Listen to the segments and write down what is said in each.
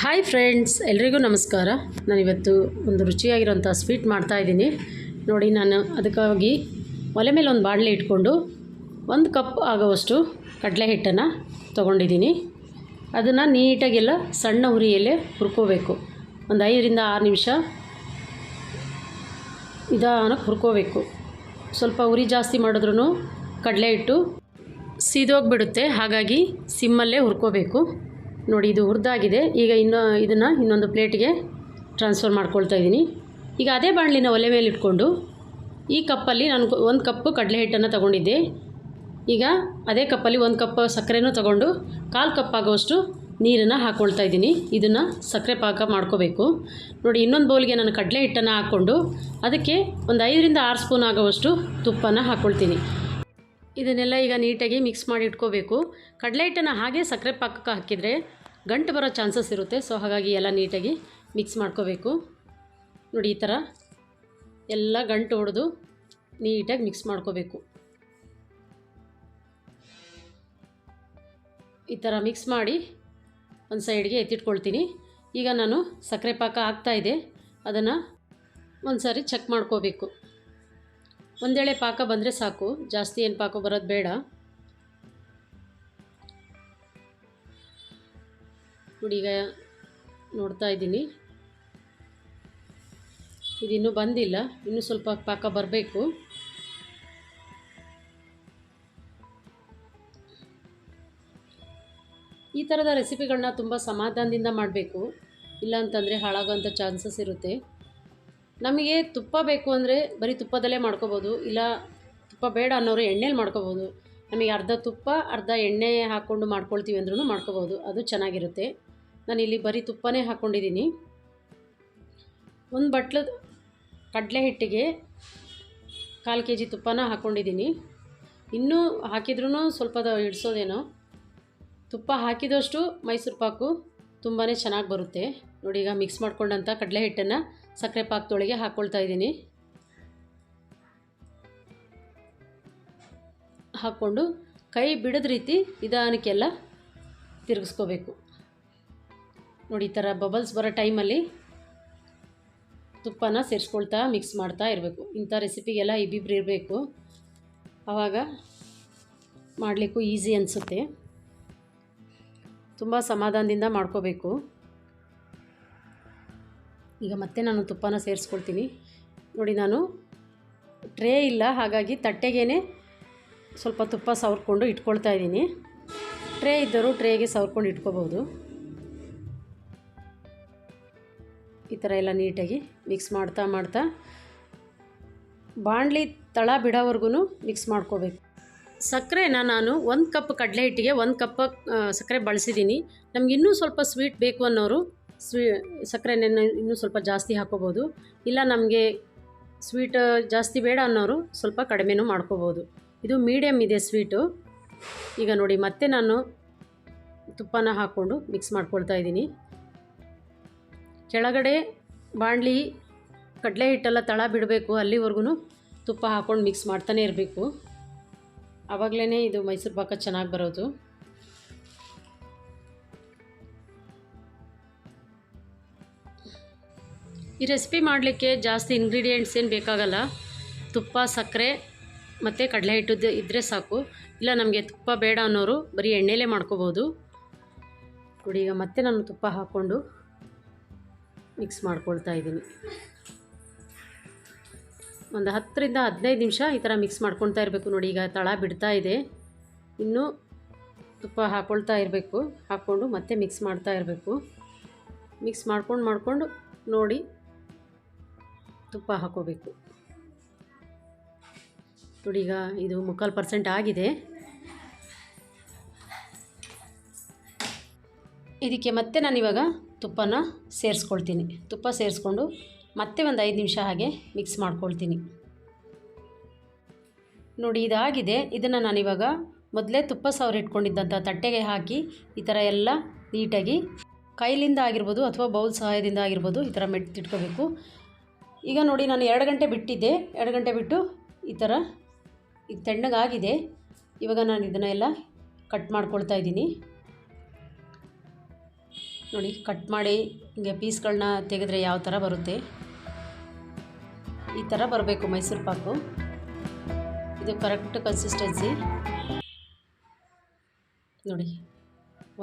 Hi friends, ಎಲ್ರಿಗೂ ನಮಸ್ಕಾರ. ನಾನಿವತ್ತು ಒಂದು ರುಚಿಯಾಗಿರೋಂಥ ಸ್ವೀಟ್ ಮಾಡ್ತಾಯಿದ್ದೀನಿ ನೋಡಿ, ನಾನು ಅದಕ್ಕಾಗಿ ಒಲೆ ಮೇಲೆ ಒಂದು ಬಾಣಲೆ ಇಟ್ಕೊಂಡು ಒಂದು ಕಪ್ ಆಗೋವಷ್ಟು ಕಡಲೆ ಹಿಟ್ಟನ್ನು ತೊಗೊಂಡಿದ್ದೀನಿ. ಅದನ್ನು ನೀಟಾಗೆಲ್ಲ ಸಣ್ಣ ಉರಿಯಲ್ಲೇ ಹುರ್ಕೋಬೇಕು. ಒಂದು ಐದರಿಂದ ಆರು ನಿಮಿಷ ನಿಧಾನಕ್ಕೆ ಹುರ್ಕೋಬೇಕು. ಸ್ವಲ್ಪ ಉರಿ ಜಾಸ್ತಿ ಮಾಡಿದ್ರೂ ಕಡಲೆ ಹಿಟ್ಟು ಸೀದೋಗಿಬಿಡುತ್ತೆ. ಹಾಗಾಗಿ ಸಿಮ್ಮಲ್ಲೇ ಹುರ್ಕೋಬೇಕು. ನೋಡಿ ಇದು ಹುರಿದಾಗಿದೆ ಈಗ ಇನ್ನೂ ಇದನ್ನು ಇನ್ನೊಂದು ಪ್ಲೇಟಿಗೆ ಟ್ರಾನ್ಸ್ಫರ್ ಮಾಡ್ಕೊಳ್ತಾ ಇದ್ದೀನಿ. ಈಗ ಅದೇ ಬಾಣಲಿನ ಒಲೆ ಮೇಲೆ ಇಟ್ಕೊಂಡು ಈ ಕಪ್ಪಲ್ಲಿ ನಾನು ಒಂದು ಕಪ್ಪು ಕಡಲೆ ಹಿಟ್ಟನ್ನು ತಗೊಂಡಿದ್ದೆ. ಈಗ ಅದೇ ಕಪ್ಪಲ್ಲಿ ಒಂದು ಕಪ್ ಸಕ್ಕರೆನೂ ತಗೊಂಡು ಕಾಲು ಕಪ್ ಆಗೋಷ್ಟು ನೀರನ್ನು ಹಾಕ್ಕೊಳ್ತಾ ಇದ್ದೀನಿ. ಇದನ್ನು ಸಕ್ಕರೆ ಪಾಕ ಮಾಡ್ಕೋಬೇಕು. ನೋಡಿ ಇನ್ನೊಂದು ಬೌಲ್ಗೆ ನಾನು ಕಡಲೆ ಹಿಟ್ಟನ್ನು ಹಾಕ್ಕೊಂಡು ಅದಕ್ಕೆ ಒಂದು ಐದರಿಂದ ಆರು ಸ್ಪೂನ್ ಆಗೋವಷ್ಟು ತುಪ್ಪನ ಹಾಕ್ಕೊಳ್ತೀನಿ ಇದನ್ನೆಲ್ಲ ಈಗ ನೀಟಾಗಿ ಮಿಕ್ಸ್ ಮಾಡಿ ಇಟ್ಕೋಬೇಕು. ಕಡಲೆ ಹಿಟ್ಟನ್ನು ಹಾಗೆ ಸಕ್ಕರೆ ಪಾಕಕ್ಕೆ ಹಾಕಿದರೆ ಗಂಟು ಬರೋ ಚಾನ್ಸಸ್ ಇರುತ್ತೆ. ಸೊ ಹಾಗಾಗಿ ಎಲ್ಲ ನೀಟಾಗಿ ಮಿಕ್ಸ್ ಮಾಡ್ಕೋಬೇಕು. ನೋಡಿ, ಈ ಥರ ಎಲ್ಲ ಗಂಟು ಹೊಡೆದು ನೀಟಾಗಿ ಮಿಕ್ಸ್ ಮಾಡ್ಕೋಬೇಕು. ಈ ಥರ ಮಿಕ್ಸ್ ಮಾಡಿ ಒಂದು ಸೈಡ್ಗೆ ಎತ್ತಿಟ್ಕೊಳ್ತೀನಿ. ಈಗ ನಾನು ಸಕ್ಕರೆ ಪಾಕ ಆಗ್ತಾಯಿದೆ ಅದನ್ನು ಒಂದು ಸಾರಿ ಚೆಕ್ ಮಾಡ್ಕೋಬೇಕು. ಒಂದೇಳೆ ಪಾಕ ಬಂದರೆ ಸಾಕು. ಜಾಸ್ತಿ ಏನು ಪಾಕ ಬರೋದು ಬೇಡ. ನೋಡಿ ಈಗ ನೋಡ್ತಾ ಇದ್ದೀನಿ. ಇದಿನ್ನೂ ಬಂದಿಲ್ಲ, ಇನ್ನೂ ಸ್ವಲ್ಪ ಪಾಕ ಬರಬೇಕು. ಈ ಥರದ ರೆಸಿಪಿಗಳನ್ನ ತುಂಬ ಸಮಾಧಾನದಿಂದ ಮಾಡಬೇಕು, ಇಲ್ಲ ಅಂತಂದರೆ ಹಾಳಾಗೋಂಥ ಚಾನ್ಸಸ್ ಇರುತ್ತೆ. ನಮಗೆ ತುಪ್ಪ ಬೇಕು ಅಂದರೆ ಬರೀ ತುಪ್ಪದಲ್ಲೇ ಮಾಡ್ಕೋಬೋದು, ಇಲ್ಲ ತುಪ್ಪ ಬೇಡ ಅನ್ನೋರು ಎಣ್ಣೆಲಿ ಮಾಡ್ಕೋಬೋದು. ನಮಗೆ ಅರ್ಧ ತುಪ್ಪ, ಅರ್ಧ ಎಣ್ಣೆ ಹಾಕ್ಕೊಂಡು ಮಾಡ್ಕೊಳ್ತೀವಿ ಅಂದ್ರೂ ಮಾಡ್ಕೋಬೋದು, ಅದು ಚೆನ್ನಾಗಿರುತ್ತೆ. ನಾನು ಇಲ್ಲಿ ಬರೀ ತುಪ್ಪನೇ ಹಾಕ್ಕೊಂಡಿದ್ದೀನಿ. ಒಂದು ಬಟ್ಲು ಕಡಲೆ ಹಿಟ್ಟಿಗೆ ಕಾಲು ಕೆ ಜಿ ತುಪ್ಪನ ಹಾಕ್ಕೊಂಡಿದ್ದೀನಿ. ಇನ್ನೂ ಹಾಕಿದ್ರೂ ಸ್ವಲ್ಪ ಹಿಡಿಸೋದೇನೋ. ತುಪ್ಪ ಹಾಕಿದಷ್ಟು ಮೈಸೂರು ಪಾಕು ತುಂಬಾ ಚೆನ್ನಾಗಿ ಬರುತ್ತೆ. ನೋಡಿ ಈಗ ಮಿಕ್ಸ್ ಮಾಡ್ಕೊಂಡಂಥ ಕಡಲೆ ಹಿಟ್ಟನ್ನು ಸಕ್ಕರೆ ಪಾಕದೊಳಗೆ ಹಾಕ್ಕೊಳ್ತಾ ಇದ್ದೀನಿ. ಹಾಕ್ಕೊಂಡು ಕೈ ಬಿಡದ ರೀತಿ ನಿಧಾನಕ್ಕೆಲ್ಲ ತಿರುಗಿಸ್ಕೋಬೇಕು. ನೋಡಿ, ಈ ಥರ ಬಬಲ್ಸ್ ಬರೋ ಟೈಮಲ್ಲಿ ತುಪ್ಪನ ಸೇರಿಸ್ಕೊಳ್ತಾ ಮಿಕ್ಸ್ ಮಾಡ್ತಾ ಇರಬೇಕು. ಇಂಥ ರೆಸಿಪಿಗೆಲ್ಲ ಇಬ್ಬಿಬ್ರು ಇರಬೇಕು. ಆವಾಗ ಮಾಡಲಿಕ್ಕೂ ಈಸಿ ಅನಿಸುತ್ತೆ. ತುಂಬ ಸಮಾಧಾನದಿಂದ ಮಾಡ್ಕೋಬೇಕು. ಈಗ ಮತ್ತೆ ನಾನು ತುಪ್ಪನ ಸೇರಿಸ್ಕೊಳ್ತೀನಿ. ನೋಡಿ, ನಾನು ಟ್ರೇ ಇಲ್ಲ, ಹಾಗಾಗಿ ತಟ್ಟೆಗೇ ಸ್ವಲ್ಪ ತುಪ್ಪ ಸವರ್ಕೊಂಡು ಇಟ್ಕೊಳ್ತಾ ಇದ್ದೀನಿ. ಟ್ರೇ ಇದ್ದರೂ ಟ್ರೇಗೆ ಸವರ್ಕೊಂಡು ಇಟ್ಕೋಬೋದು. ಥರ ಎಲ್ಲ ನೀಟಾಗಿ ಮಿಕ್ಸ್ ಮಾಡ್ತಾ ಮಾಡ್ತಾ ಬಾಣಲಿ ತಳ ಬಿಡೋವರೆಗೂ ಮಿಕ್ಸ್ ಮಾಡ್ಕೋಬೇಕು. ಸಕ್ಕರೆನ ನಾನು ಒಂದು ಕಪ್ ಕಡಲೆ ಹಿಟ್ಟಿಗೆ ಒಂದು ಕಪ್ ಸಕ್ಕರೆ ಬಳಸಿದ್ದೀನಿ ನಮ್ಗೆ ಇನ್ನೂ ಸ್ವಲ್ಪ ಸ್ವೀಟ್ ಬೇಕು ಅನ್ನೋರು ಸ್ವೀ ಸಕ್ಕರೆನ ಇನ್ನೂ ಸ್ವಲ್ಪ ಜಾಸ್ತಿ ಹಾಕೋಬೋದು. ಇಲ್ಲ ನಮಗೆ ಸ್ವೀಟ್ ಜಾಸ್ತಿ ಬೇಡ ಅನ್ನೋರು ಸ್ವಲ್ಪ ಕಡಿಮೆನೂ ಮಾಡ್ಕೋಬೋದು. ಇದು ಮೀಡಿಯಮ್ ಇದೆ ಸ್ವೀಟು ಈಗ ನೋಡಿ ಮತ್ತೆ ನಾನು ತುಪ್ಪನ ಹಾಕ್ಕೊಂಡು ಮಿಕ್ಸ್ ಮಾಡ್ಕೊಳ್ತಾ ಇದ್ದೀನಿ. ಕೆಳಗಡೆ ಬಾಣಲಿ ಕಡಲೆ ಹಿಟ್ಟೆಲ್ಲ ತಳ ಬಿಡಬೇಕು ಅಲ್ಲಿವರೆಗೂ ತುಪ್ಪ ಹಾಕ್ಕೊಂಡು ಮಿಕ್ಸ್ ಮಾಡ್ತಾನೆ ಇರಬೇಕು. ಆವಾಗಲೇ ಇದು ಮೈಸೂರು ಪಾಕ ಚೆನ್ನಾಗಿ ಬರೋದು. ಈ ರೆಸಿಪಿ ಮಾಡಲಿಕ್ಕೆ ಜಾಸ್ತಿ ಇಂಗ್ರೀಡಿಯೆಂಟ್ಸ್ ಏನು ಬೇಕಾಗಲ್ಲ. ತುಪ್ಪ, ಸಕ್ಕರೆ ಮತ್ತು ಕಡಲೆ ಹಿಟ್ಟು ಇದ್ದರೆ ಸಾಕು. ಇಲ್ಲ, ನಮಗೆ ತುಪ್ಪ ಬೇಡ ಅನ್ನೋರು ಬರೀ ಎಣ್ಣೆಲೇ ಮಾಡ್ಕೋಬೋದು. ನೋಡಿ, ಈಗ ಮತ್ತೆ ನಾನು ತುಪ್ಪ ಹಾಕ್ಕೊಂಡು ಮಿಕ್ಸ್ ಮಾಡ್ಕೊಳ್ತಾ ಇದ್ದೀನಿ. ಒಂದು ಹತ್ತರಿಂದ ಹದಿನೈದು ನಿಮಿಷ ಈ ಥರ ಮಿಕ್ಸ್ ಮಾಡ್ಕೊಳ್ತಾ ಇರಬೇಕು ನೋಡಿ, ಈಗ ತಳ ಬಿಡ್ತಾ ಇದೆ. ಇನ್ನೂ ತುಪ್ಪ ಹಾಕ್ಕೊಳ್ತಾ ಇರಬೇಕು, ಹಾಕ್ಕೊಂಡು ಮತ್ತೆ ಮಿಕ್ಸ್ ಮಾಡ್ತಾ ಇರಬೇಕು. ಮಿಕ್ಸ್ ಮಾಡ್ಕೊಂಡು ಮಾಡಿಕೊಂಡು ನೋಡಿ ತುಪ್ಪ ಹಾಕೋಬೇಕು. ನೋಡಿ, ಈಗ ಇದು ಮುಕ್ಕಾಲು ಪರ್ಸೆಂಟ್ ಆಗಿದೆ. ಇದಕ್ಕೆ ಮತ್ತೆ ನಾನಿವಾಗ ತುಪ್ಪನ ಸೇರಿಸ್ಕೊಳ್ತೀನಿ. ತುಪ್ಪ ಸೇರಿಸ್ಕೊಂಡು ಮತ್ತೆ ಒಂದು ಐದು ನಿಮಿಷ ಹಾಗೆ ಮಿಕ್ಸ್ ಮಾಡ್ಕೊಳ್ತೀನಿ. ನೋಡಿ, ಇದಾಗಿದೆ. ಇದನ್ನು ನಾನಿವಾಗ ಮೊದಲೇ ತುಪ್ಪ ಸವರಿಟ್ಕೊಂಡಿದ್ದಂಥ ತಟ್ಟೆಗೆ ಹಾಕಿ ಈ ಥರ ಎಲ್ಲ ನೀಟಾಗಿ ಕೈಲಿಂದ ಆಗಿರ್ಬೋದು ಅಥವಾ ಬೌಲ್ ಸಹಾಯದಿಂದ ಆಗಿರ್ಬೋದು ಈ ಥರ ಮೆಟ್ಟಿಟ್ಕೋಬೇಕು. ಈಗ ನೋಡಿ, ನಾನು ಎರಡು ಗಂಟೆ ಬಿಟ್ಟಿದ್ದೆ. ಎರಡು ಗಂಟೆ ಬಿಟ್ಟು ಈ ಥರ ಈಗ ತಣ್ಣಗಾಗಿದೆ. ಇವಾಗ ನಾನು ಇದನ್ನೆಲ್ಲ ಕಟ್ ಮಾಡ್ಕೊಳ್ತಾ ಇದ್ದೀನಿ. ನೋಡಿ ಕಟ್ ಮಾಡಿ ಹಿಂಗೆ ಪೀಸ್ಗಳನ್ನ ತೆಗೆದ್ರೆ ಯಾವ ಥರ ಬರುತ್ತೆ? ಈ ಥರ ಬರಬೇಕು ಮೈಸೂರು ಪಾಕು. ಇದು ಕರೆಕ್ಟ್ ಕನ್ಸಿಸ್ಟೆನ್ಸಿ ನೋಡಿ,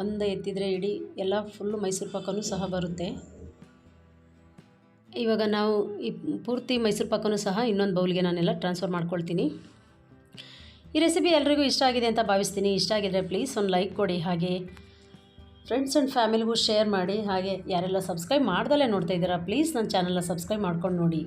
ಒಂದು ಎತ್ತಿದರೆ ಇಡೀ ಎಲ್ಲ ಫುಲ್ಲು ಮೈಸೂರು ಪಾಕನೂ ಸಹ ಬರುತ್ತೆ. ಇವಾಗ ನಾವು ಈ ಪೂರ್ತಿ ಮೈಸೂರು ಪಾಕನೂ ಸಹ ಇನ್ನೊಂದು ಬೌಲ್ಗೆ ನಾನೆಲ್ಲ ಟ್ರಾನ್ಸ್ಫರ್ ಮಾಡ್ಕೊಳ್ತೀನಿ. ಈ ರೆಸಿಪಿ ಎಲ್ರಿಗೂ ಇಷ್ಟ ಆಗಿದೆ ಅಂತ ಭಾವಿಸ್ತೀನಿ. ಇಷ್ಟ ಆಗಿದ್ರೆ ಪ್ಲೀಸ್ ಒಂದು ಲೈಕ್ ಕೊಡಿ. ಹಾಗೆ ಫ್ರೆಂಡ್ಸ್ ಆ್ಯಂಡ್ ಫ್ಯಾಮಿಲಿಗೂ ಶೇರ್ ಮಾಡಿ, ಹಾಗೆ ಯಾರೆಲ್ಲ ಸಬ್ಸ್ಕ್ರೈಬ್ ಮಾಡ್ದಲೇ ನೋಡ್ತಾ ಇದ್ದೀರಾ ಪ್ಲೀಸ್ ನನ್ನ ಚಾನಲ್ನ ಸಬ್ಸ್ಕ್ರೈಬ್ ಮಾಡ್ಕೊಂಡು ನೋಡಿ.